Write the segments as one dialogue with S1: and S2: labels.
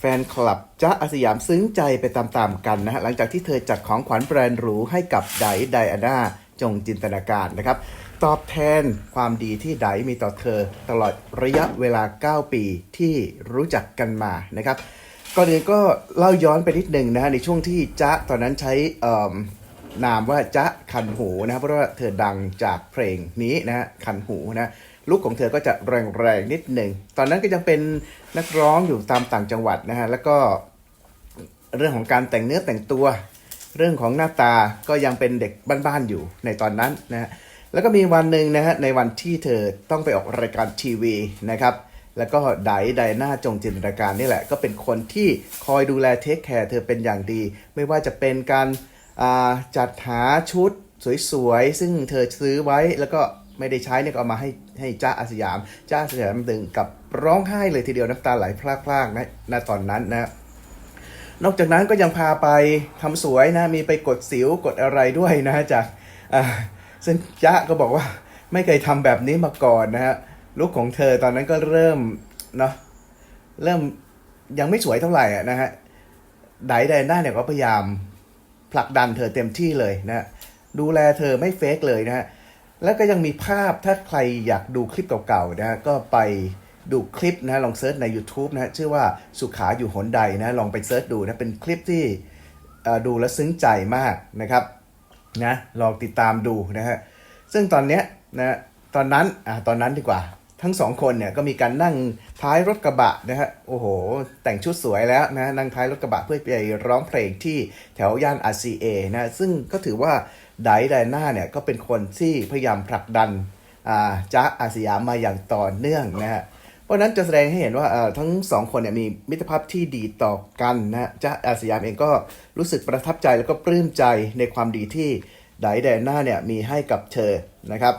S1: แฟนคลับจ๊ะอาสยามซึ้งใจไปตามๆกันนะฮะหลังจากที่เธอจัดของขวัญแบรนด์หรูให้กับไดไดอาน่าจงจินตนาการนะครับ ตอบแทนความดีที่ไดมีต่อเธอ ตลอดระยะเวลา 9 ปีที่รู้จักกันมานะครับก่อนอื่นก็เล่าย้อนไปนิดหนึ่งนะฮะในช่วงที่จ๊ะตอนนั้นใช้นามว่าจ๊ะคันหูนะเพราะว่าเธอดังจากเพลงนี้นะคันหูนะ ลุคของเธอก็จะแรงๆนิดหนึ่ง ตอนนั้นก็ยังเป็นนักร้องอยู่ตามต่างจังหวัดนะฮะ แล้วก็เรื่องของการแต่งเนื้อแต่งตัว เรื่องของหน้าตาก็ยังเป็นเด็กบ้านๆอยู่ในตอนนั้นนะฮะ แล้วก็มีวันหนึ่งนะฮะในวันที่เธอต้องไปออกรายการทีวีนะครับ แล้วก็ไดไดหน้าจงจินตนาการนี่แหละ ก็เป็นคนที่คอยดูแลเทคแคร์เธอเป็นอย่างดี ไม่ว่าจะเป็นการาจัดหาชุดสวยๆ ซึ่งเธอซื้อไว้แล้วก็ ไม่ได้ใช้เนี่ยก็เอามาให้ให้จ้าอาสยามจ้าอาสยามดึงกับร้องไห้เลยทีเดียวน้ำตาไหลพลากๆนะณตอนนั้นนะนอกจากนั้นก็ยังพาไปทำสวยนะมีไปกดสิวกดอะไรด้วยนะจากซึ่งจ๊ะก็บอกว่าไม่เคยทำแบบนี้มาก่อนนะฮะลุคของเธอตอนนั้นก็เริ่มเนาะเริ่มยังไม่สวยเท่าไหร่นะฮะไดไดน่าเนี่ยก็พยายามผลักดันเธอเต็มที่เลยนะฮะดูแลเธอไม่เฟกเลยนะฮะ แล้วก็ยังมีภาพถ้าใครอยากดูคลิปเก่าๆนะก็ไปดูคลิปนะลองเซิร์ชใน YouTube นะชื่อว่าสุขาอยู่หนใดนะลองไปเซิร์ชดูนะเป็นคลิปที่ดูแล้วซึ้งใจมากนะครับนะลองติดตามดูนะฮะซึ่งตอนเนี้ยนะตอนนั้นอ่าตอนนั้นดีกว่า ทั้งสองคนเนี่ยก็มีการนั่งท้ายรถกระบะนะฮะโอ้โห แต่งชุดสวยแล้วนะนั่งท้ายรถกระบะเพื่อไปร้องเพลงที่แถวย่าน RCA นะซึ่งก็ถือว่า ไดไดน่าเนี่ยก็เป็นคนที่พยายามผลักดันอ่าอาสยามมาอย่างต่อเนื่องนะฮะเพราะนั้นจะแสดงให้เห็นว่าเออทั้งสองคนเนี่ยมีมิตรภาพที่ดีต่อกันนะฮะจ๊ะอาสยามเองก็รู้สึกประทับใจแล้วก็ปลื้มใจในความดีที่ไดแดนหน้าเนี่ยมีให้กับเธอนะครับ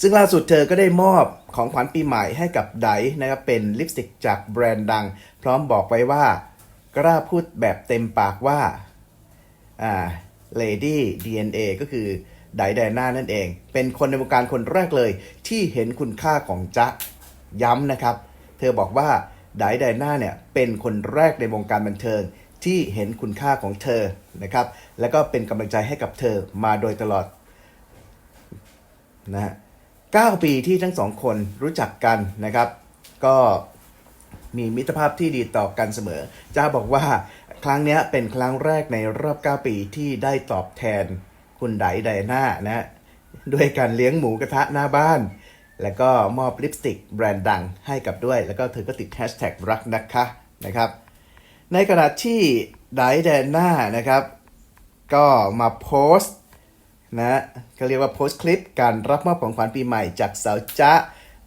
S1: ซึ่งล่าสุดเธอก็ได้มอบของขวัญปีใหม่ให้กับไดนะครับเป็นลิปสติกจากแบรนด์ดัง พร้อมบอกไว้ว่ากล้าพูดแบบเต็มปากว่าอ่า Lady DNA ก็คือไดแดน่านั่นเอง เป็นคนในวงการคนแรกเลย ที่เห็นคุณค่าของจ๊ะย้ำนะครับ เธอบอกว่าไดแดน่าเนี่ยเป็นคนแรกในวงการบันเทิงที่เห็นคุณค่าของเธอนะครับ แล้วก็เป็นกำลังใจให้กับเธอมาโดยตลอดนะฮะ9ปีที่ทั้งสองคนรู้จักกันนะครับ ก็ มีมิตรภาพที่ดีต่อกันเสมอจ้าบอกว่าครั้งนี้เป็นครั้งแรกในรอบ 9 ปีที่ได้ตอบแทนคุณไดไดนานะด้วยการเลี้ยงหมูกระทะหน้าบ้าน แล้วก็มอบลิปสติกแบรนด์ดังให้กับด้วย แล้วก็เธอก็ติดแฮชแท็กรักนะคะนะครับ ในขณะที่ไดแดนน่านะครับ ก็มาโพสต์นะเขาเรียกว่าโพสต์คลิปการรับมอบของขวัญปีใหม่จากสาวจ๊ะ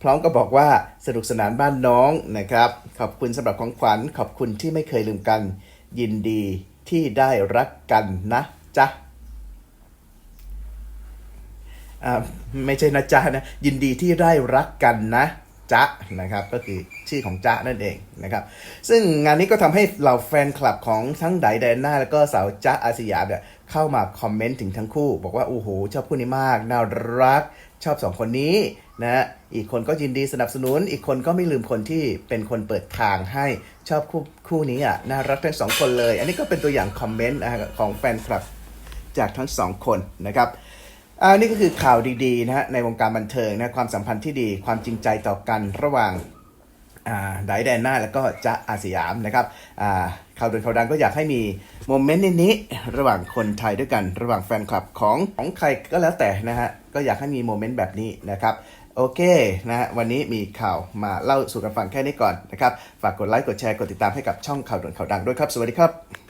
S1: ร้อมก็บอกว่าสนุกสนานบ้านน้องนะครับ ขอบคุณสำหรับของขวัญ ขอบคุณที่ไม่เคยลืมกัน ยินดีที่ได้รักกันนะจ๊ะไม่ใช่นะจ๊ะนะ ยินดีที่ได้รักกันนะจ๊ะนะครับก็คือชื่อของจ๊ะนั่นเองนะครับ ซึ่งงานนี้ก็ทำให้เหล่าแฟนคลับของทั้งไดแดนน่าแล้วก็สาวจ๊ะอาสยามเนี่ย เข้ามาคอมเมนต์ถึงทั้งคู่ บอกว่าโอ้โหชอบคู่นี้มาก น่ารัก ชอบสองคนนี้นะอีกคนก็ยินดีสนับสนุน อีกคนก็ไม่ลืมคนที่เป็นคนเปิดทางให้ชอบคู่คู่นี้อะน่ารักทั้งสองคนเลย อันนี้ก็เป็นตัวอย่างคอมเมนต์ของแฟนคลับจากทั้งสองคนนะครับอันนี้ก็คือข่าวดีๆนะฮะในวงการบันเทิงนะความสัมพันธ์ที่ดีความจริงใจต่อกันระหว่าง ไดแดนหน้าแล้วก็จ๊ะอาสยามนะครับอ่าข่าวด่วนข่าวดังก็อยากให้มีโมเมนต์นี้ระหว่างคนไทยด้วยกันระหว่างแฟนคลับของของใครก็แล้วแต่นะฮะก็อยากให้มีโมเมนต์แบบนี้นะครับโอเคนะฮะวันนี้มีข่าวมาเล่าสู่กันฟังแค่นี้ก่อนนะครับ ฝากกดไลค์กดแชร์กดติดตามให้กับช่องข่าวด่วนข่าวดังด้วยครับ สวัสดีครับ